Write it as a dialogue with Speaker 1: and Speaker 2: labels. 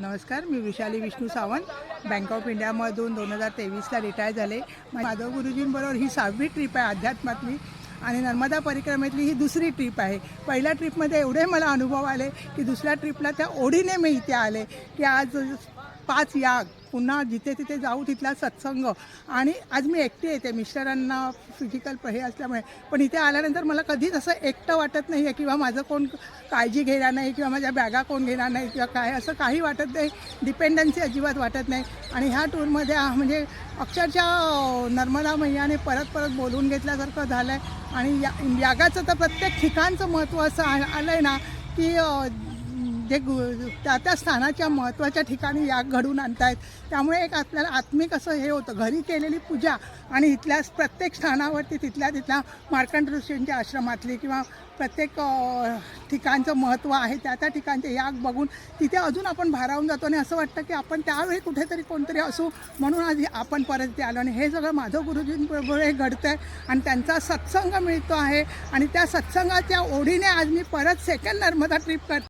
Speaker 1: नमस्कार मी Vishali Vishnu Sawant. Bank of इंडियामधून दोन हजार तेवीसला रिटायर झाले. माधव गुरुजींबरोबर ही सहावी ट्रिप आहे अध्यात्मातली आणि नर्मदा परिक्रमेतली ही दुसरी ट्रिप आहे. पहिल्या ट्रिपमध्ये एवढे मला अनुभव आले की दुसऱ्या ट्रिपला त्या ओढीने मी इथे आले की आज पाच याग पुन्हा जिथे तिथे जाऊ तिथला सत्संग. आणि आज मी एकटी येते मिस्टरांना फिजिकल हे असल्यामुळे. पण इथे आल्यानंतर मला कधीच असं एकटं वाटत नाही आहे किंवा माझं कोण काळजी घेणार नाही किंवा माझ्या बॅगा कोण घेणार नाही किंवा काय असं काही वाटत नाही. डिपेंडन्सी अजिबात वाटत नाही. आणि ह्या टूरमध्ये म्हणजे अक्षरशः नर्मदा मैयाने परत परत बोलून घेतल्यासारखं झालं आहे आणि या यागाचं तर प्रत्येक ठिकाणचं महत्त्व असं आ- आलं आहे ना की जे गु त्या त्या स्थानाच्या महत्त्वाच्या ठिकाणी याग घडून आणतायत. त्यामुळे एक आपल्याला आत्मिक असं हे होतं. घरी केलेली पूजा आणि इथल्या प्रत्येक स्थानावरती तिथल्या तिथल्या मार्कंड ऋषींच्या आश्रमातली किंवा प्रत्येक ठिकाणचं महत्त्व आहे त्या त्या ठिकाणचे याग बघून तिथे अजून आपण भारावून जातो. आणि असं वाटतं की आपण त्यावेळी कुठेतरी कोणतरी असू म्हणून आज आपण परत इथे आलो. आणि हे सगळं माझं गुरुजींबरोबर हे घडतं आहे आणि त्यांचा सत्संग मिळतो आहे. आणि त्या सत्संगाच्या ओढीने आज मी परत सेकंड नर्मदा ट्रिप करते.